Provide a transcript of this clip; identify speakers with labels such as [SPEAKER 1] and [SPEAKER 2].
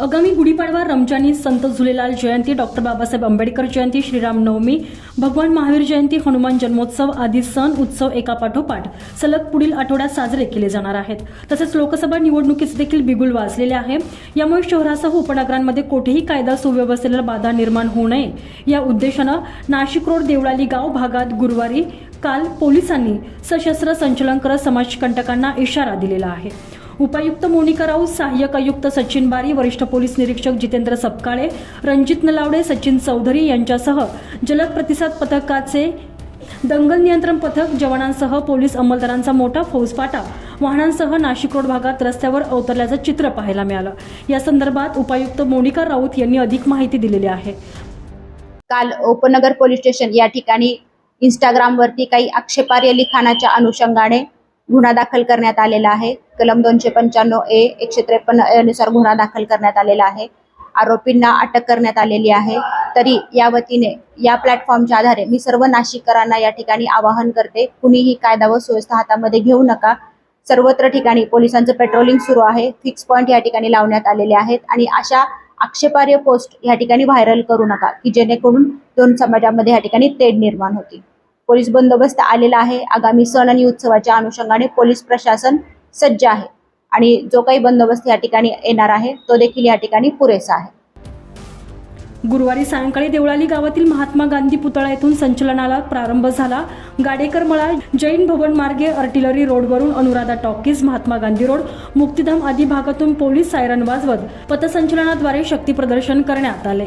[SPEAKER 1] आगामी गुढीपाडवा रमजानी संत झुलेलाल जयंती डॉक्टर बाबासाहेब आंबेडकर जयंती श्रीराम नवमी भगवान महावीर जयंती हनुमान जन्मोत्सव आदी सण उत्सव एका पाठोपाठ सलग पुढील आठवड्यात साजरे केले जाणार आहेत. तसेच लोकसभा निवडणुकीस देखील बिगुल वाजलेले आहे. यामुळे शहरासह उपनगरांमध्ये कोठेही कायदा सुव्यवस्थेला बाधा निर्माण होऊ नये. या उद्देशानं नाशिक रोड देवळाली गाव भागात गुरुवारी काल पोलिसांनी सशस्त्र संचलन करत समाजकंटकांना इशारा दिलेला आहे. उपायुक्त मोनिका राऊत सहाय्यक आयुक्त सचिन बारी वरिष्ठ पोलीस निरीक्षक जितेंद्र सपकाळे रणजित नलावडे सचिन चौधरी यांच्यासह जलद प्रतिसाद पथकाचे दंगल नियंत्रण पथक जवानांसह पोलीस अंमलदारांचा मोठा फौजफाटा वाहनांसह नाशिक रोड भागात रस्त्यावर अवतरल्याचं चित्र पाहायला मिळालं. या संदर्भात उपायुक्त मोनिका राऊत यांनी अधिक माहिती दिलेली आहे.
[SPEAKER 2] काल उपनगर पोलीस स्टेशन या ठिकाणी इंस्टाग्रामवरती काही आक्षेपार्ह लिखाणाच्या अनुषंगाने गुन्हा दाखल करण्यात आलेला आहे. कलम दोनशे पंच्याण्णव ए एकशे त्रेपन्ननुसार गुन्हा दाखल करण्यात आलेला आहे. आरोपींना अटक करण्यात आलेली आहे. तरी या वतीने या प्लॅटफॉर्मच्या आधारे मी सर्व नाशिककरांना या ठिकाणी आवाहन करते कुणीही कायदा व सुव्यवस्था हातामध्ये घेऊ नका. सर्वत्र ठिकाणी पोलिसांचं पेट्रोलिंग सुरू आहे. फिक्स पॉईंट या ठिकाणी लावण्यात आलेले आहेत आणि अशा आक्षेपार्ह पोस्ट या ठिकाणी व्हायरल करू नका की जेणेकरून दोन समाजामध्ये या ठिकाणी तेढ निर्माण होती पोलीस बंदोबस्त आलेला आहे. आगामी सण आणि उत्सवाच्या अनुषंगाने पोलीस प्रशासन सज्ज आहे आणि जो काही बंदोबस्त या ठिकाणी येणार आहे तो देखील या ठिकाणी पुरेसा आहे.
[SPEAKER 1] गुरुवारी सायंकाळी देवळाली गावातील महात्मा गांधी पुतळा येथून संचलनाला प्रारंभ झाला. गाडेकर मळा जैन भवन मार्गे अर्टिलरी रोडवरून अनुराधा टॉकीज महात्मा गांधी रोड मुक्तिधाम आदी भागातून पोलीस सायरन वाजवत पथसंचलनाद्वारे शक्ती प्रदर्शन करण्यात आले.